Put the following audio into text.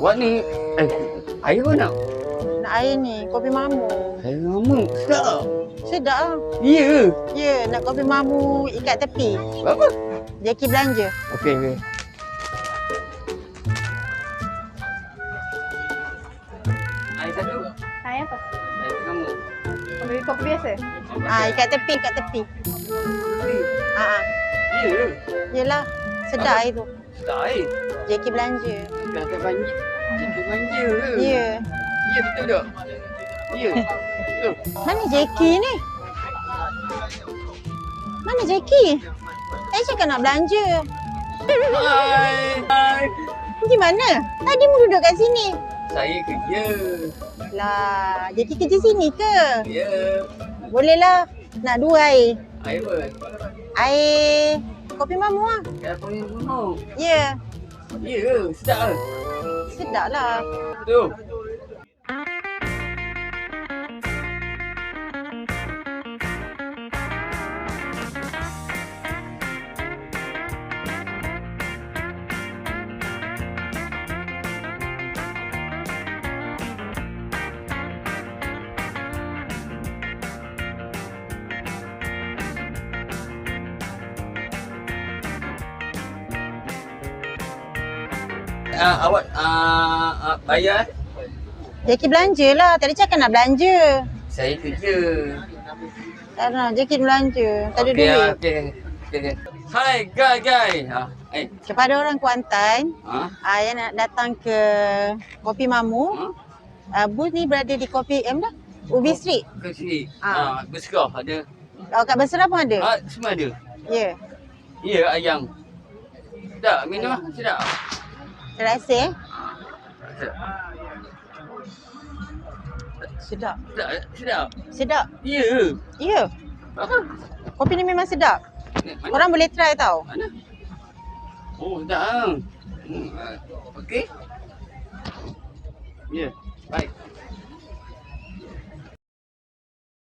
Awak ni eh, air apa nak? Nak air ni, kopi mamu. Air lama. Sedap. Sedap lah. Ya. Ya, nak kopi mamu ikat tepi. Berapa? Jackie belanja. Okey, okey. Air satu. Saya apa? Air pertama. Ambil kopi biasa? Ah, ikat tepi, ikat tepi. Ah, ah. Ya. Yelah, sedap air tu. Sedap air. Jackie belanja. Tak banjir. Jika banjir ke? Ya. Ya, betul tak? Ya. Betul. Mana Jackie ni? Mana Jackie? Saya cakap nak belanja. Hai. Hai. Pergi mana? Tadi mu duduk kat sini. Saya kerja. Lah, Jackie kerja sini ke? Ya. Bolehlah. Nak dua air. Air apa? Air kopi mamu lah. Air panggil bunuh. Ya. Ya ke? Sedap ke? Sedap lah. Tu. Uh, awak uh, uh, bayar Jackie belanja lah. Tadi cakap nak belanja. saya kerja. Tak nak, Jackie belanja. Tak ada Okey, ah, duit. Okey. Okey. Hai, guy, guy. Ha. Eh. Kepada orang Kuantan, Ha? uh, yang nak datang ke Kopi Mamu, Ha? uh, booth ni berada di Kopi M dah. Ubi Street. Ke sini. Ah. Ha, berserah ada. Oh, kat Basra pun ada? Ha, semua ada. Ya. Ya, ayam. Sedap, minum lah. Sedap. Terasa eh? Sedap. Sedap. Sedap. Sedap. Sedap. Ya. Ya. Apa? Kopi ni memang sedap. Mana? Korang boleh try tau. Mana? Oh, sedap. Hmm. ah, Okey. Ya.